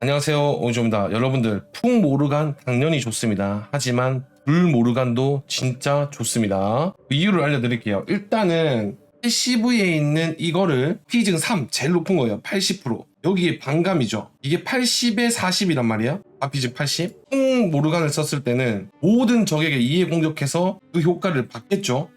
안녕하세요. 오조입니다. 여러분들 풍 모르간 당연히 좋습니다. 하지만 불 모르간도 진짜 좋습니다. 이유를 알려드릴게요. 일단은 패시브에 있는 이거를 피증 3 제일 높은 거예요. 80% 여기에 반감이죠. 이게 80에 40이란 말이야. 아피증 80 풍 모르간을 썼을 때는 모든 적에게 2에 공격해서 그 효과를 받겠죠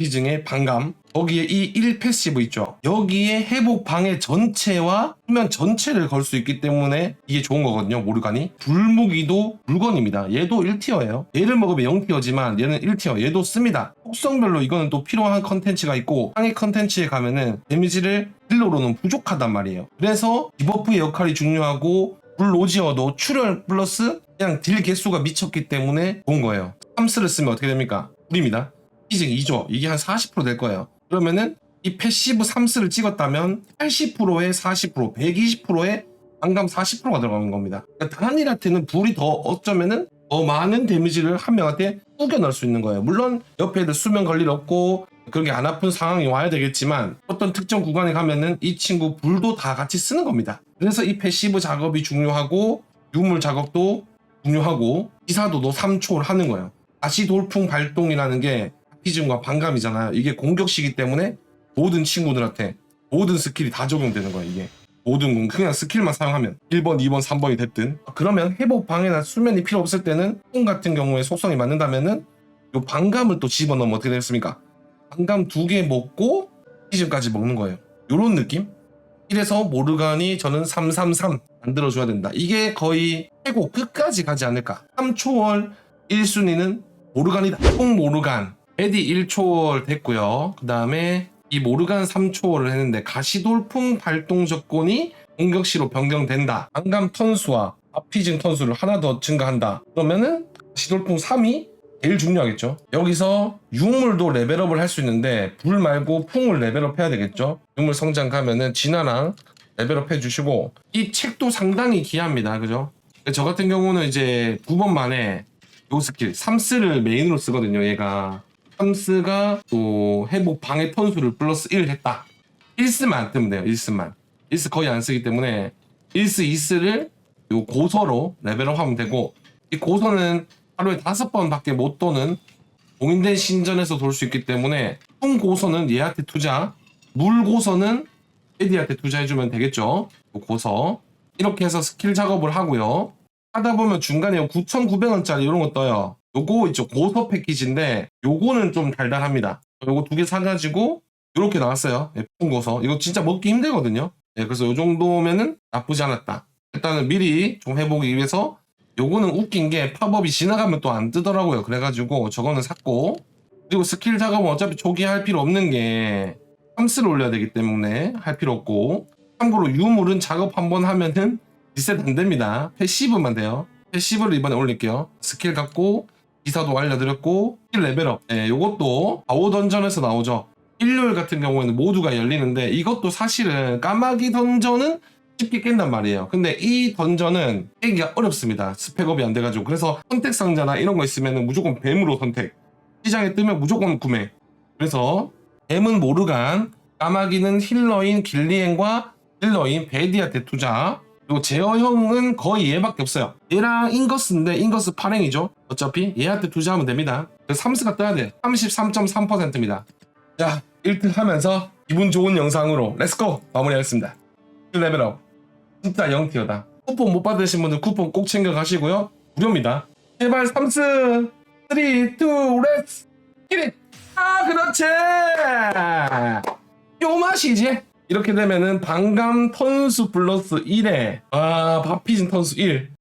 아피증의 반감. 거기에 이 1 패시브 있죠? 여기에 회복 방해 전체와 수면 전체를 걸 수 있기 때문에 이게 좋은 거거든요 모르간이 불무기도 물건입니다. 얘도 1티어예요. 얘를 먹으면 0티어지만 얘는 1티어. 얘도 씁니다. 속성별로 이거는 또 필요한 컨텐츠가 있고 상위 컨텐츠에 가면은 데미지를 딜러로는 부족하단 말이에요. 그래서 디버프의 역할이 중요하고 불로지어도 출혈 플러스 그냥 딜 개수가 미쳤기 때문에 좋은 거예요. 함스를 쓰면 어떻게 됩니까? 불입니다 피징 2조 이게 한 40%될 거예요. 그러면은 이 패시브 3스를 찍었다면 80%에 40%, 120%에 반감 40%가 들어가는 겁니다. 그러니까 단일한테는 불이 더 어쩌면은 더 많은 데미지를 한 명한테 우겨 넣을 수 있는 거예요. 물론 옆에 애들 수면 걸릴 없고 그렇게 안 아픈 상황이 와야 되겠지만 어떤 특정 구간에 가면은 이 친구 불도 다 같이 쓰는 겁니다. 그래서 이 패시브 작업이 중요하고 유물 작업도 중요하고 기사도도 3초를 하는 거예요. 다시 돌풍 발동이라는 게 피즘과 반감이잖아요. 이게 공격시기 때문에 모든 친구들한테 모든 스킬이 다 적용되는 거예요. 이게 모든 공 그냥 스킬만 사용하면 1번, 2번, 3번이 됐든 그러면 회복 방해나 수면이 필요 없을 때는 콩 같은 경우에 속성이 맞는다면은 요 반감을 또 집어넣으면 어떻게 되겠습니까? 반감 두 개 먹고 피즘까지 먹는 거예요. 요런 느낌? 이래서 모르간이 저는 333 만들어줘야 된다. 이게 거의 최고 끝까지 가지 않을까. 3초월 1순위는 모르간이다. 총 모르간. 에디 1초월 됐고요. 그 다음에 이 모르간 3초월을 했는데 가시돌풍 발동 조건이 공격시로 변경된다. 안감 턴수와 아피징 턴수를 하나 더 증가한다. 그러면은 가시돌풍 3이 제일 중요하겠죠. 여기서 유물도 레벨업을 할 수 있는데 불 말고 풍을 레벨업 해야 되겠죠. 유물 성장 가면은 진화랑 레벨업 해주시고 이 책도 상당히 귀합니다. 그죠? 저 같은 경우는 이제 9번 만에 요 스킬 3스를 메인으로 쓰거든요. 얘가 3스가 또 회복 방해 턴수를 플러스 1 했다. 1스만 안 뜨면 돼요. 1스만. 1스 거의 안 쓰기 때문에 1스, 2스를 요 고서로 레벨업 하면 되고 이 고서는 하루에 다섯 번밖에 못 도는 공인된 신전에서 돌 수 있기 때문에 총 고서는 얘한테 투자, 물 고서는 에디한테 투자해주면 되겠죠. 요 고서 이렇게 해서 스킬 작업을 하고요. 하다 보면 중간에 9,900원짜리 이런 거 떠요. 요거 있죠 고서 패키지인데 요거는 좀 달달합니다. 요거 두 개 사가지고 이렇게 나왔어요. 예쁜 고서. 이거 진짜 먹기 힘들거든요. 예, 그래서 요 정도면은 나쁘지 않았다. 일단은 미리 좀 해보기 위해서 요거는 웃긴 게 팝업이 지나가면 또 안 뜨더라고요. 그래가지고 저거는 샀고 그리고 스킬 작업은 어차피 초기에 할 필요 없는 게 함스를 올려야 되기 때문에 할 필요 없고 참고로 유물은 작업 한 번 하면은 리셋 안 됩니다. 패시브만 돼요. 패시브를 이번에 올릴게요. 스킬 갖고 기사도 알려드렸고 레벨업. 예, 요것도 아오 던전에서 나오죠. 일요일 같은 경우에는 모두가 열리는데 이것도 사실은 까마귀 던전은 쉽게 깬단 말이에요. 근데 이 던전은 깨기가 어렵습니다. 스펙업이 안 돼가지고. 그래서 선택 상자나 이런 거 있으면 무조건 뱀으로 선택. 시장에 뜨면 무조건 구매. 그래서 뱀은 모르간, 까마귀는 힐러인 길리엔과 힐러인 베디한테 투자. 그리고 제어형은 거의 얘밖에 없어요. 얘랑 인거스인데 인거스 파랭이죠. 어차피 얘한테 투자하면 됩니다. 그래서 삼스가 떠야 돼. 33.3%입니다. 자, 1등 하면서 기분 좋은 영상으로 렛츠고 마무리하겠습니다. 레벨업 진짜 0티어다. 쿠폰 못 받으신 분들 쿠폰 꼭 챙겨 가시고요. 무료입니다. 제발 삼스 3, 2, 렛츠 기릿 아 그렇지 요 맛이지 이렇게 되면은 반감 턴수 플러스 1에 아 바피진 턴수 1